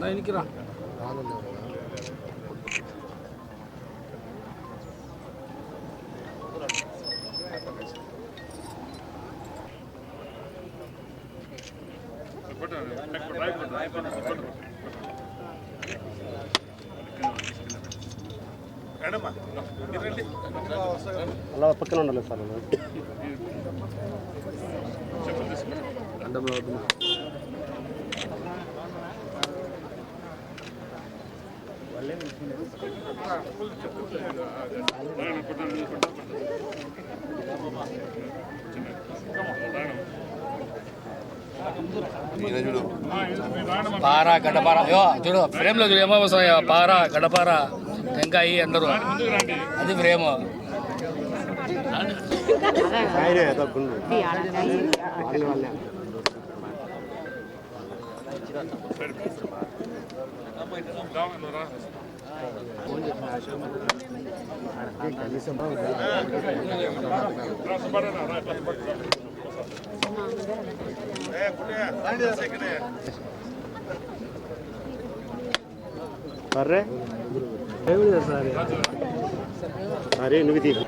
நான் நிற்கிறான். போட்டு ட்ரை பண்ண. అలా పక్కన ఉండాలి సార్ అడ్డంలో అవుతున్నా పార గడ్డపార. అయ్యో చూడు ఫ్రేమ్లో చూడు ఏమో వస్తున్నాయో పార గడ్డపార టెంకాయి అందరూ అది ఫ్రేమ్. ಬರ್ರೆ ಸರಿ ನುಗ್ಗಿದ್ದೀವಿ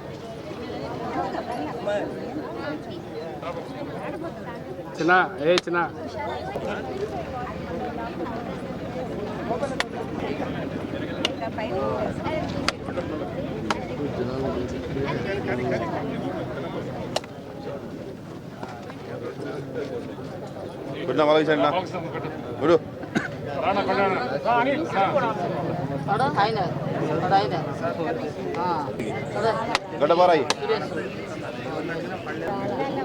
ఆయనే తగ్గుండు వాళ్ళే వాళ్ళే అర్రే సార్ అరే నువ్వు తీ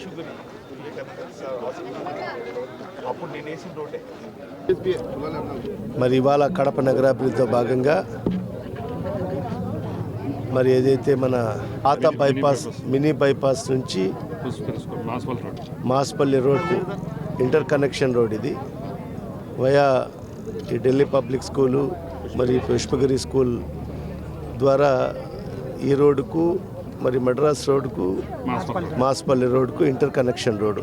షుగర్ అప్పుడు నేను వేసిన రోడ్డే మరి ఇవాళ కడప నగరాభివృద్ధిలో భాగంగా మరి ఏదైతే మన ఆత బైపాస్ మినీ బైపాస్ నుంచి Maspalli road inter connection road ఇది. వయా ఈ ఢిల్లీ పబ్లిక్ స్కూలు మరి పుష్పగిరి స్కూల్ ద్వారా ఈ రోడ్డుకు మరి మద్రాస్ రోడ్కు మాస్పల్లి రోడ్కు ఇంటర్ కనెక్షన్ రోడ్డు.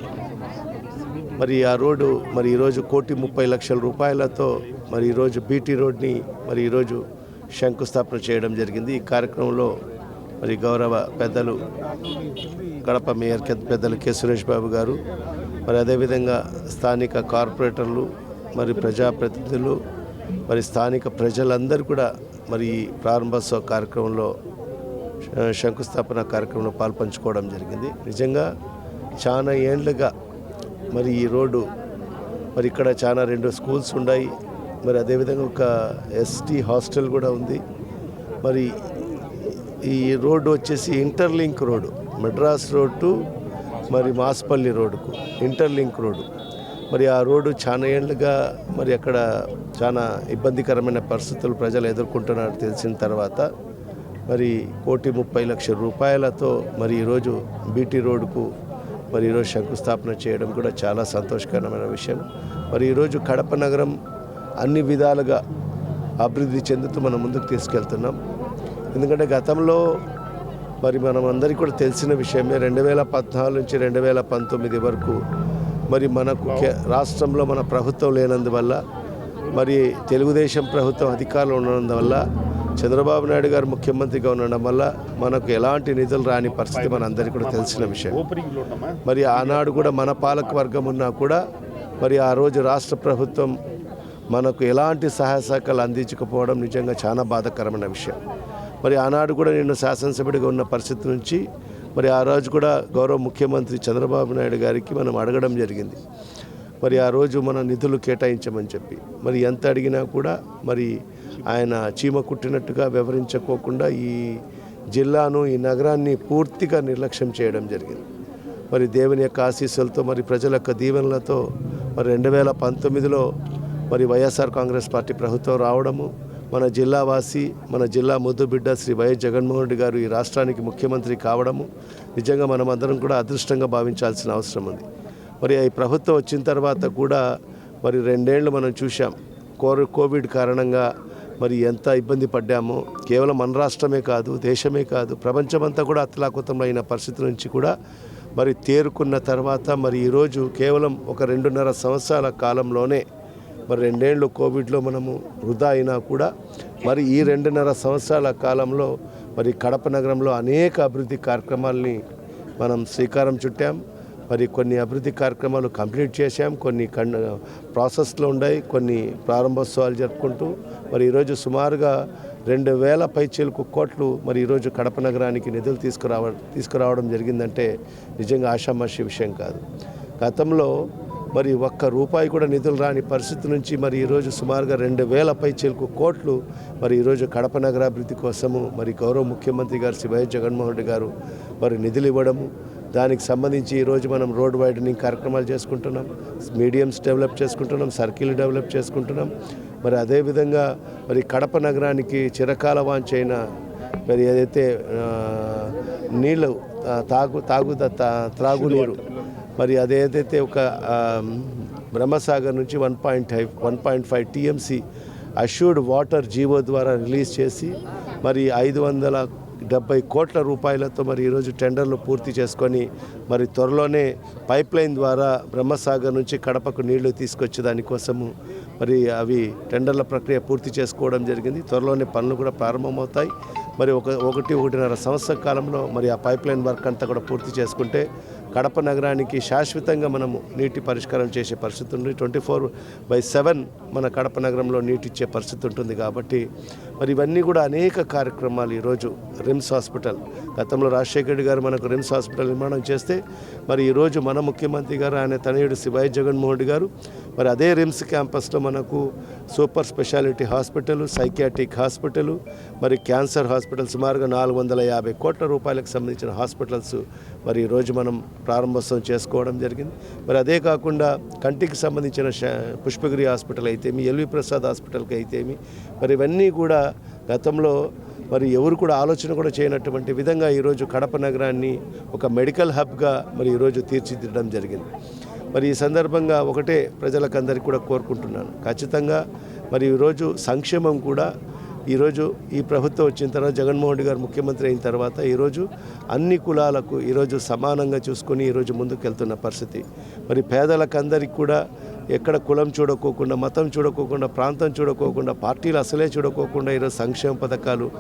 మరి ఆ రోడ్డు మరి ఈరోజు కోటి ముప్పై లక్షల రూపాయలతో మరి ఈరోజు బీటీ రోడ్ని మరి ఈరోజు శంకుస్థాపన చేయడం జరిగింది. ఈ కార్యక్రమంలో మరి గౌరవ పెద్దలు కడప మేయర్ పెద్దలు కె. సురేష్ బాబు గారు మరి అదేవిధంగా స్థానిక కార్పొరేటర్లు మరి ప్రజాప్రతినిధులు మరి స్థానిక ప్రజలందరూ కూడా మరి ఈ ప్రారంభోత్సవ కార్యక్రమంలో శంకుస్థాపన కార్యక్రమంలో పాల్పంచుకోవడం జరిగింది. నిజంగా చాలా ఏండ్లుగా మరి ఈ రోడ్డు మరి ఇక్కడ చాలా రెండు స్కూల్స్ ఉన్నాయి. మరి అదేవిధంగా ఒక ఎస్టీ హాస్టల్ కూడా ఉంది. మరి ఈ రోడ్డు వచ్చేసి interlink road Madras road to మరి మాస్పల్లి రోడ్డుకు ఇంటర్లింక్ రోడ్డు. మరి ఆ రోడ్డు చాలా ఏళ్ళుగా మరి అక్కడ చాలా ఇబ్బందికరమైన పరిస్థితులు ప్రజలు ఎదుర్కొంటున్నారు తెలిసిన తర్వాత మరి కోటి ముప్పై లక్షల రూపాయలతో మరి ఈరోజు బీటీ రోడ్డుకు మరి ఈరోజు శంకుస్థాపన చేయడం కూడా చాలా సంతోషకరమైన విషయం. మరి ఈరోజు కడప నగరం అన్ని విధాలుగా అభివృద్ధి చెందుతూ మనం ముందుకు తీసుకెళ్తున్నాం. ఎందుకంటే గతంలో మరి మనం అందరికీ కూడా తెలిసిన విషయమే రెండు వేల పద్నాలుగు నుంచి రెండు వేల పంతొమ్మిది వరకు మరి మనకు రాష్ట్రంలో మన ప్రభుత్వం లేనందువల్ల మరి తెలుగుదేశం ప్రభుత్వం అధికారంలో ఉన్నందువల్ల చంద్రబాబు నాయుడు గారు ముఖ్యమంత్రిగా ఉండడం వల్ల మనకు ఎలాంటి నిధులు రాని పరిస్థితి మనందరికీ కూడా తెలిసిన విషయం. మరి ఆనాడు కూడా మన పాలక వర్గం ఉన్నా కూడా మరి ఆ రోజు రాష్ట్ర ప్రభుత్వం మనకు ఎలాంటి సహాయ సహకాలు అందించకపోవడం నిజంగా చాలా బాధాకరమైన విషయం. మరి ఆనాడు కూడా నేను శాసనసభ్యుడిగా ఉన్న పరిస్థితి నుంచి మరి ఆ రోజు కూడా గౌరవ ముఖ్యమంత్రి చంద్రబాబు నాయుడు గారికి మనం అడగడం జరిగింది. మరి ఆ రోజు మన నిధులు కేటాయించమని చెప్పి మరి ఎంత అడిగినా కూడా మరి ఆయన చీమ కుట్టినట్టుగా వివరించుకోకుండా ఈ జిల్లాను ఈ నగరాన్ని పూర్తిగా నిర్లక్ష్యం చేయడం జరిగింది. మరి దేవుని యొక్క ఆశీస్సులతో మరి ప్రజల యొక్క దీవెనలతో మరి రెండు వేల పంతొమ్మిదిలో మరి వైఎస్ఆర్ కాంగ్రెస్ పార్టీ ప్రభుత్వం రావడము మన జిల్లావాసి మన జిల్లా ముద్దుబిడ్డ శ్రీ వైఎస్ జగన్మోహన్ రెడ్డి గారు ఈ రాష్ట్రానికి ముఖ్యమంత్రి కావడము నిజంగా మనమందరం కూడా అదృష్టంగా భావించాల్సిన అవసరం ఉంది. మరి ఈ ప్రభుత్వం వచ్చిన తర్వాత కూడా మరి రెండేళ్ళు మనం చూసాం కోర కోవిడ్ కారణంగా మరి ఎంత ఇబ్బంది పడ్డామో కేవలం మన రాష్ట్రమే కాదు దేశమే కాదు ప్రపంచమంతా కూడా అతలాకుతంలో అయిన పరిస్థితి నుంచి కూడా మరి తేరుకున్న తర్వాత మరి ఈరోజు కేవలం ఒక రెండున్నర సంవత్సరాల కాలంలోనే మరి రెండేళ్ళు కోవిడ్లో మనము వృధా అయినా కూడా మరి ఈ రెండున్నర సంవత్సరాల కాలంలో మరి కడప నగరంలో అనేక అభివృద్ధి కార్యక్రమాల్ని మనం శ్రీకారం చుట్టాం. మరి కొన్ని అభివృద్ధి కార్యక్రమాలు కంప్లీట్ చేశాం కొన్ని కన్ ప్రాసెస్లో ఉన్నాయి కొన్ని ప్రారంభోత్సవాలు జరుపుకుంటూ. మరి ఈరోజు సుమారుగా రెండు వేల పైచీలకు కోట్లు మరి ఈరోజు కడప నగరానికి నిధులు తీసుకురావ తీసుకురావడం జరిగిందంటే నిజంగా ఆషామాషి విషయం కాదు. గతంలో మరి ఒక్క రూపాయి కూడా నిధులు రాని పరిస్థితి నుంచి మరి ఈరోజు సుమారుగా రెండు వేల పైచీలకు కోట్లు మరి ఈరోజు కడప నగరాభివృద్ధి కోసము మరి గౌరవ ముఖ్యమంత్రి గారు శ్రీ జగన్మోహన్ రెడ్డి గారు మరి నిధులు ఇవ్వడము దానికి సంబంధించి ఈరోజు మనం రోడ్ వైడనింగ్ కార్యక్రమాలు చేసుకుంటున్నాం. మీడియంస్ డెవలప్ చేసుకుంటున్నాం సర్కిల్ డెవలప్ చేసుకుంటున్నాం. మరి అదేవిధంగా మరి కడప నగరానికి చిరకాల వాంచైన మరి ఏదైతే నీళ్ళు తాగు తాగు తా- త్రాగునీరు మరి అదేదైతే ఒక బ్రహ్మసాగర్ నుంచి one point five one point five TMC assured water GO ద్వారా రిలీజ్ చేసి మరి ఐదు వందల డెబ్బై కోట్ల రూపాయలతో మరి ఈరోజు టెండర్లు పూర్తి చేసుకొని మరి త్వరలోనే పైప్ లైన్ ద్వారా బ్రహ్మసాగర్ నుంచి కడపకు నీళ్ళు తీసుకొచ్చే దానికోసము మరి అవి టెండర్ల ప్రక్రియ పూర్తి చేసుకోవడం జరిగింది. త్వరలోనే పనులు కూడా ప్రారంభమవుతాయి. మరి ఒక ఒకటి ఒకటిన్నర సంవత్సర కాలంలో మరి ఆ పైప్ లైన్ వర్క్ అంతా కూడా పూర్తి చేసుకుంటే కడప నగరానికి శాశ్వతంగా మనము నీటి పరిష్కారం చేసే పరిస్థితి ఉంది ట్వంటీ ఫోర్ బై సెవెన్ మన కడప నగరంలో నీటి ఇచ్చే పరిస్థితి ఉంటుంది కాబట్టి మరి ఇవన్నీ కూడా అనేక కార్యక్రమాలు ఈరోజు రిమ్స్ హాస్పిటల్. గతంలో రాజశేఖర రెడ్డి గారు మనకు రిమ్స్ హాస్పిటల్ నిర్మాణం చేస్తే మరి ఈరోజు మన ముఖ్యమంత్రి గారు ఆయన తనయుడు శివాయి జగన్మోహన్ రెడ్డి గారు మరి అదే రిమ్స్ క్యాంపస్లో మనకు super speciality hospital psychiatric hospital మరి క్యాన్సర్ హాస్పిటల్ సుమారుగా నాలుగు వందల యాభై కోట్ల రూపాయలకు సంబంధించిన హాస్పిటల్స్ మరి ఈరోజు మనం ప్రారంభోత్సవం చేసుకోవడం జరిగింది. మరి అదే కాకుండా కంటికి సంబంధించిన పుష్పగిరి హాస్పిటల్ అయితేమి ఎల్వి ప్రసాద్ హాస్పిటల్కి అయితేమి మరి ఇవన్నీ కూడా గతంలో మరి ఎవరు కూడా ఆలోచన కూడా చేయనటువంటి విధంగా ఈరోజు కడప నగరాన్ని ఒక మెడికల్ హబ్గా మరి ఈరోజు తీర్చిదిద్దడం జరిగింది. మరి ఈ సందర్భంగా ఒకటే ప్రజలకందరికీ కూడా కోరుకుంటున్నాను. ఖచ్చితంగా మరి ఈరోజు సంక్షేమం కూడా ఈరోజు ఈ ప్రభుత్వం వచ్చిన తర్వాత జగన్మోహన్ రెడ్డి గారు ముఖ్యమంత్రి అయిన తర్వాత ఈరోజు అన్ని కులాలకు ఈరోజు సమానంగా చూసుకొని ఈరోజు ముందుకు వెళ్తున్న పరిస్థితి. మరి పేదలకందరికీ కూడా ఎక్కడ కులం చూడకోకుండా మతం చూడకోకుండా ప్రాంతం చూడకోకుండా పార్టీలు అసలే చూడకోకుండా ఈరోజు సంక్షేమ పథకాలు.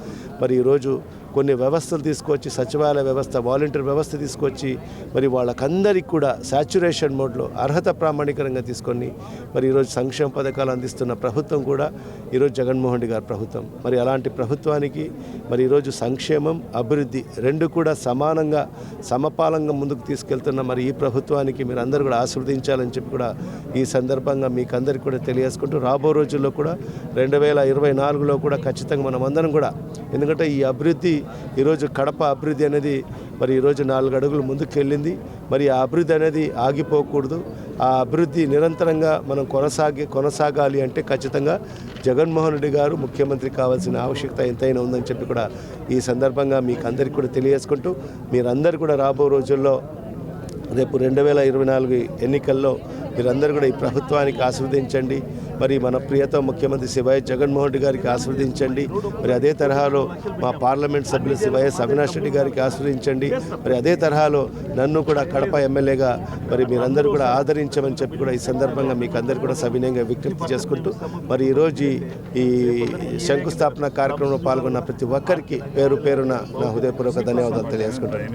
మరి ఈరోజు కొన్ని వ్యవస్థలు తీసుకొచ్చి సచివాలయ వ్యవస్థ వాలంటీర్ వ్యవస్థ తీసుకొచ్చి మరి వాళ్ళకందరికీ కూడా సాచ్యురేషన్ మోడ్లో అర్హత ప్రామాణికరంగా తీసుకొని మరి ఈరోజు సంక్షేమ పథకాలు అందిస్తున్న ప్రభుత్వం కూడా ఈరోజు జగన్మోహన్ రెడ్డి గారి ప్రభుత్వం. మరి అలాంటి ప్రభుత్వానికి మరి ఈరోజు సంక్షేమం అభివృద్ధి రెండు కూడా సమానంగా సమపాలంగా ముందుకు తీసుకెళ్తున్న మరి ఈ ప్రభుత్వానికి మీరు అందరూ కూడా ఆశీర్వదించాలని చెప్పి కూడా ఈ సందర్భంగా మీకు అందరికీ కూడా తెలియజేసుకుంటూ రాబో రోజుల్లో కూడా రెండు వేల ఇరవై నాలుగులో కూడా ఖచ్చితంగా మనం అందరం కూడా ఎందుకంటే ఈ అభివృద్ధి ఈరోజు కడప అభివృద్ధి అనేది మరి ఈరోజు నాలుగు అడుగులు ముందుకెళ్ళింది. మరి ఆ అభివృద్ధి అనేది ఆగిపోకూడదు. ఆ అభివృద్ధి నిరంతరంగా మనం కొనసాగి కొనసాగాలి అంటే ఖచ్చితంగా జగన్మోహన్ రెడ్డి గారు ముఖ్యమంత్రి కావాల్సిన ఆవశ్యకత ఎంతైనా ఉందని చెప్పి కూడా ఈ సందర్భంగా మీకు అందరికీ కూడా తెలియజేసుకుంటూ మీరందరూ కూడా రాబో రోజుల్లో రేపు రెండు వేల ఇరవై నాలుగు ఎన్నికల్లో మీరందరూ కూడా ఈ ప్రభుత్వానికి ఆస్వాదించండి మరి మన ప్రియత ముఖ్యమంత్రి శ్రీ జగన్మోహన్ రెడ్డి గారికి ఆస్వాదించండి మరి అదే తరహాలో మా పార్లమెంట్ సభ్యులు శ్రీ అవినాష్ రెడ్డి గారికి ఆస్వాదించండి మరి అదే తరహాలో నన్ను కూడా కడప ఎమ్మెల్యేగా మరి మీరందరూ కూడా ఆదరించమని చెప్పి కూడా ఈ సందర్భంగా మీకు అందరు కూడా సవినయంగా విజ్ఞప్తి చేసుకుంటూ మరి ఈరోజు ఈ- ఈ శంకుస్థాపన కార్యక్రమంలో పాల్గొన్న ప్రతి ఒక్కరికి పేరు పేరున నా హృదయపూర్వక ధన్యవాదాలు తెలియజేసుకుంటాను